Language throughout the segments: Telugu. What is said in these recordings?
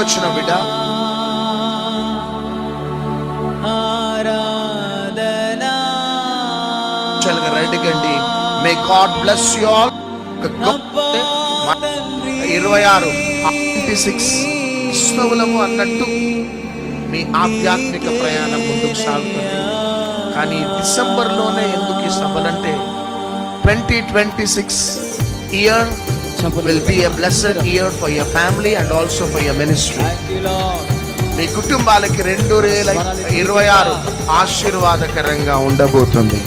వచ్చిన బిడ్డ. ఆరాధనా. చల్లగా రెడ్డిగండి may God bless you all ఇరవై ఆరు సిక్స్ క్రైస్తవులము అన్నట్టు మీ ఆధ్యాత్మిక ప్రయాణం ముందుకు సాగుతుంది. కానీ డిసెంబర్లోనే ఎందుకు ఈ సభలంటే twenty twenty six year blessed year for your family and also for your ministry thank you Lord మీ కుటుంబాలకి రెండు వేల ఇరవై ఆరు ఆశీర్వాదకరంగా ఉండబోతుంది.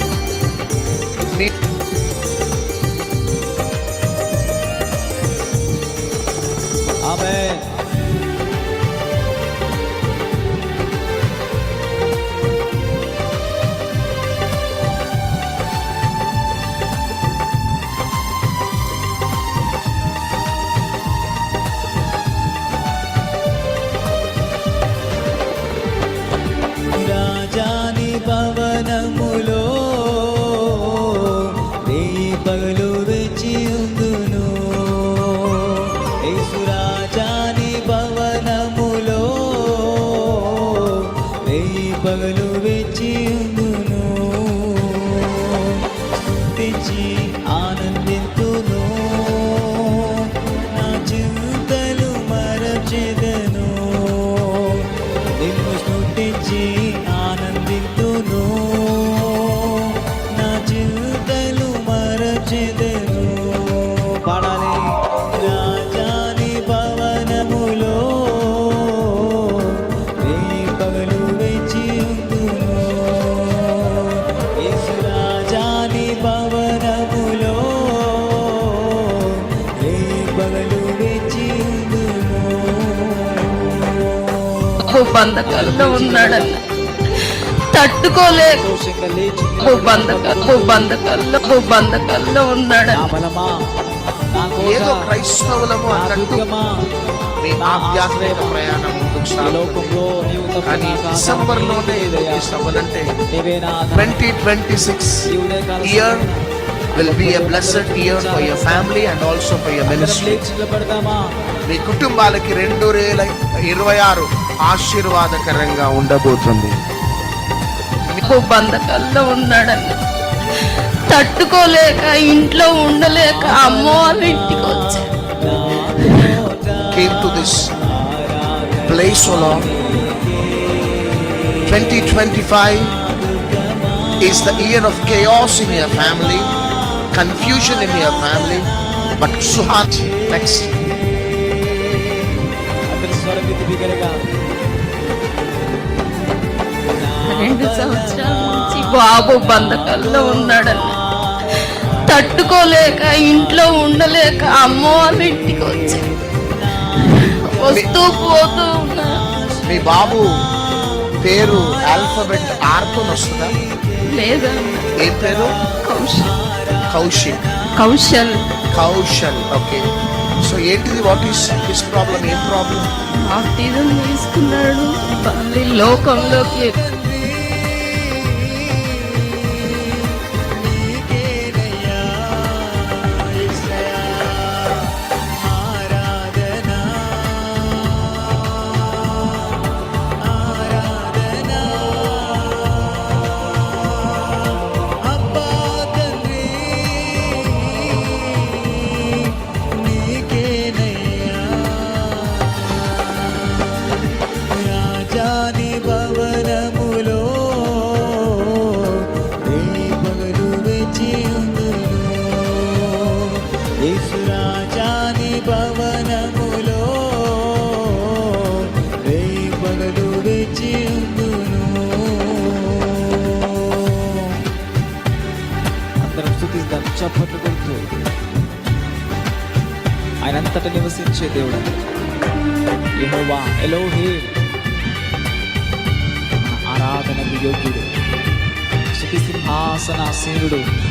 되지 않은 బంధకాల్లో ఉన్నాడన్న తట్టుకోలేక బంధకాల్లో బంధకాల్లో నా ఉన్నాడన్న బలమా నా ఏదో క్రైస్తవులము అన్నట్టు మీ ఆధ్యాత్మిక. ప్రయాణం లోకంలో కానీ సభలంటే. Twenty twenty six year will be a blessed year for your family and also for అందరం మినిస్ట్రీ మీ కుటుంబాలకి రెండు వేల ఇరవై ఆరు ఆశీర్వాదకరంగా ఉండబోతుంది. బంధకాల్లో ఉన్నాడన్న తట్టుకోలేక ఇంట్లో ఉండలేక అమ్మ ఇంటికి వచ్చా came to this place, O Lord. 2025 is the year of chaos in your family, confusion in your family, but Suhat, next. రెండు సంవత్సరాల నుంచి బాబు బంధకాల్లో ఉన్నాడన్న తట్టుకోలేక ఇంట్లో ఉండలేక అమ్మ వాళ్ళ ఇంటికి వచ్చా వస్తూ పోతూ ఉన్నా. మీ బాబు పేరు ఆల్ఫబెట్ ఆర్తో వస్తుందా? లేదన్న ఏం పేరు? కౌశల్. కౌశిక్ కౌశల్. కౌశల్ ఓకే. సో ఏంటిది వాట్ ఈస్ హిస్ ప్రాబ్లం ఏం ప్రాబ్లం బాప్తిజం తీసుకున్నాడు. మళ్ళీ లోకంలోకి యేసు భవనములో రేయి పగలు వేచి ఉందును అందరం స్థుతిద్దాం చప్పట్లు కొడుతూ. ఆయన అంతట నివసించే దేవుడు యహోవా ఎలోహే. ఆరాధనకు యోగ్యుడు. స్థుతి సింహాసనాసీనుడు.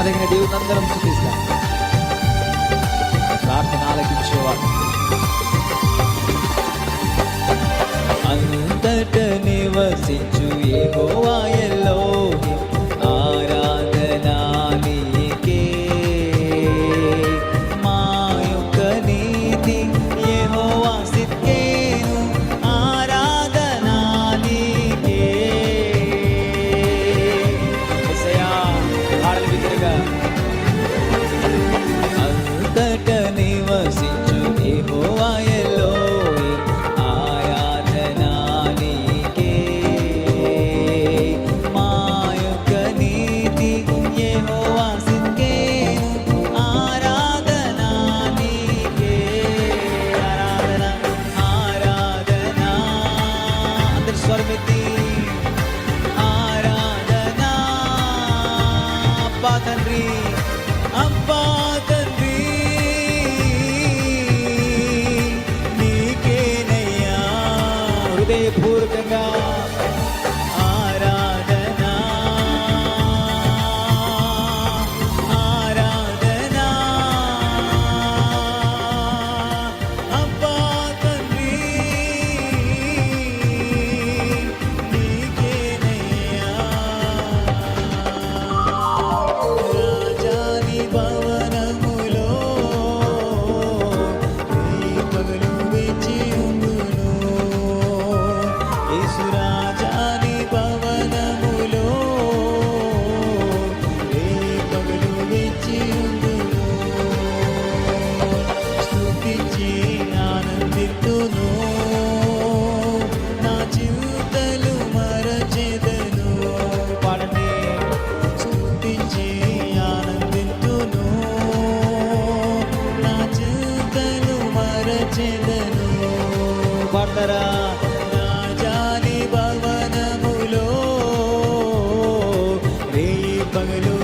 నమ్మదగిన దేవుని అందరం స్థుతిస్తాం. ప్రార్థన ఆలకించేవాడు. అంతట నివసించు ఏ ఎలోహీమ్ అబ్బా తండ్రి అబ్బా. sangelo